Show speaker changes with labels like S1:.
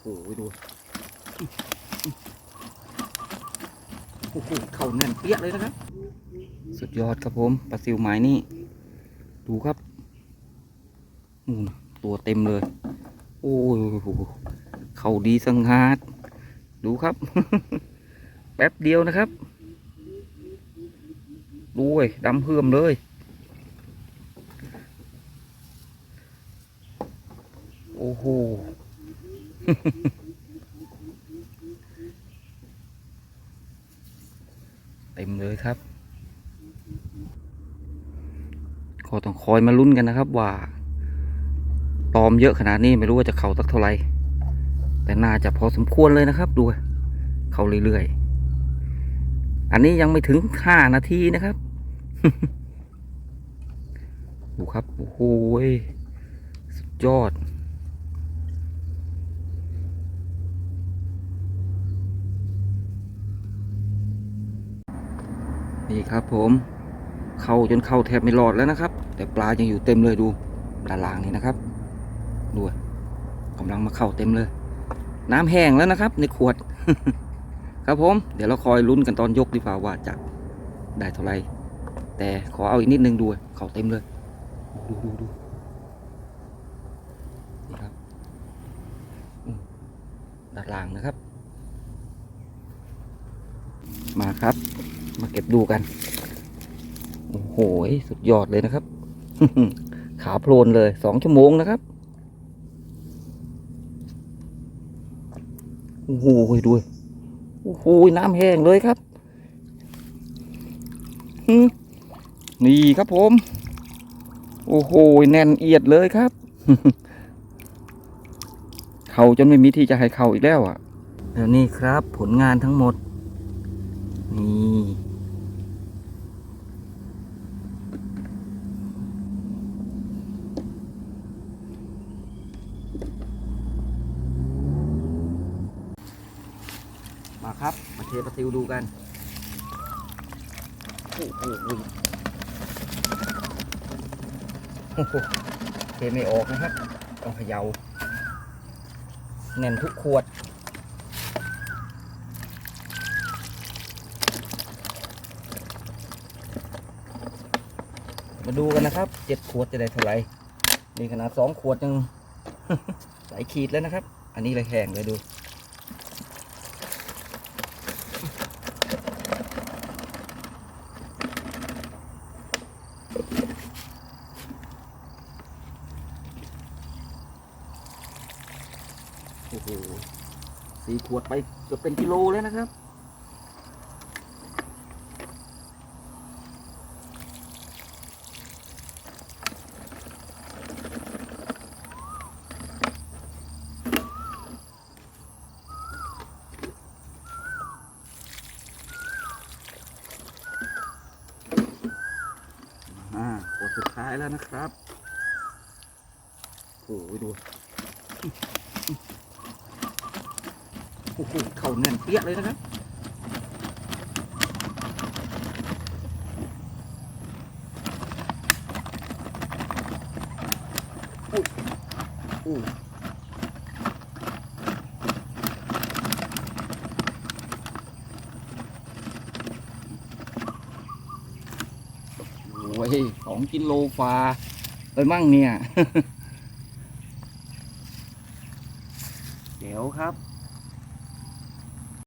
S1: โอ้โหดูโอ้โหเข่าแน่นเปี้ยเลยนะครับ สุดยอดครับผมปลาซิวหมายนี่ ดูครับนูตัวเต็มเลย โอ้ยเข่าดีสังหาดดูครับ แป๊บเดียวนะครับ ดูเว้ยดำเพื่อมเลย โอ้โห เต็มเลยครับ ก็ต้องคอยมาลุ้นกันนะครับว่า ตอมเยอะขนาดนี้ไม่รู้ว่าจะเข่าสักเท่าไหร่ แต่น่าจะพอสมควรเลยนะครับดูเข่าเรื่อยๆ อันนี้ยังไม่ถึงห้านาทีนะครับดูครับ โอ้โหยสุดยอด นี่ครับผมเข้าจนเข้าแทบไม่รอดแล้วนะครับ แต่ปลายังอยู่เต็มเลยดูด้านล่างนี่นะครับดูกำลังมาเข้าเต็มเลย น้ำแห้งแล้วนะครับ ในขวด ครับผม เดี๋ยวเราคอยลุ้นกันตอนยกดีกว่าว่าจะได้เท่าไหร่แต่ขอเอาอีกนิดนึงดูเข้าเต็มเลย ดูดูดูนี่ครับด้านล่างนะครับ มาครับ มาเก็บดูกัน โอ้โห สุดยอดเลยนะครับ ขาโพลนเลยสองชั่วโมงนะครับ โอ้โหดูโอ้โห น้ำแห้งเลยครับ นี่ครับผม โอ้โห แน่นเอียดเลยครับ เขาจนไม่มีที่จะให้เขาอีกแล้วอะแล้วนี่ครับผลงานทั้งหมด นี่ มาครับ มาเทปลาซิวดูกันโอ้โหโอ้โหเทไม่ออกนะครับต้องเขยา่าแน่นทุกขวดมาดูกันนะครับเจ็ดขวดจะได้เท่าไหร่นี่ขนาดสองขวดยัง หลายขีดแล้วนะครับ อันนี้เลยแห้งเลยดู โอ้โหสี่ขวดไปเกือบเป็นกิโลแล้วนะครับ อ่าขวดสุดท้ายแล้วนะครับ โอ้โหดู โอ้โหเข่าแน่นเปี้ยเลยนะครับอุ้ยอุ้ยโอ้ยสองกิโลฟาเลยมั่งเนี่ย เดี๋ยวครับ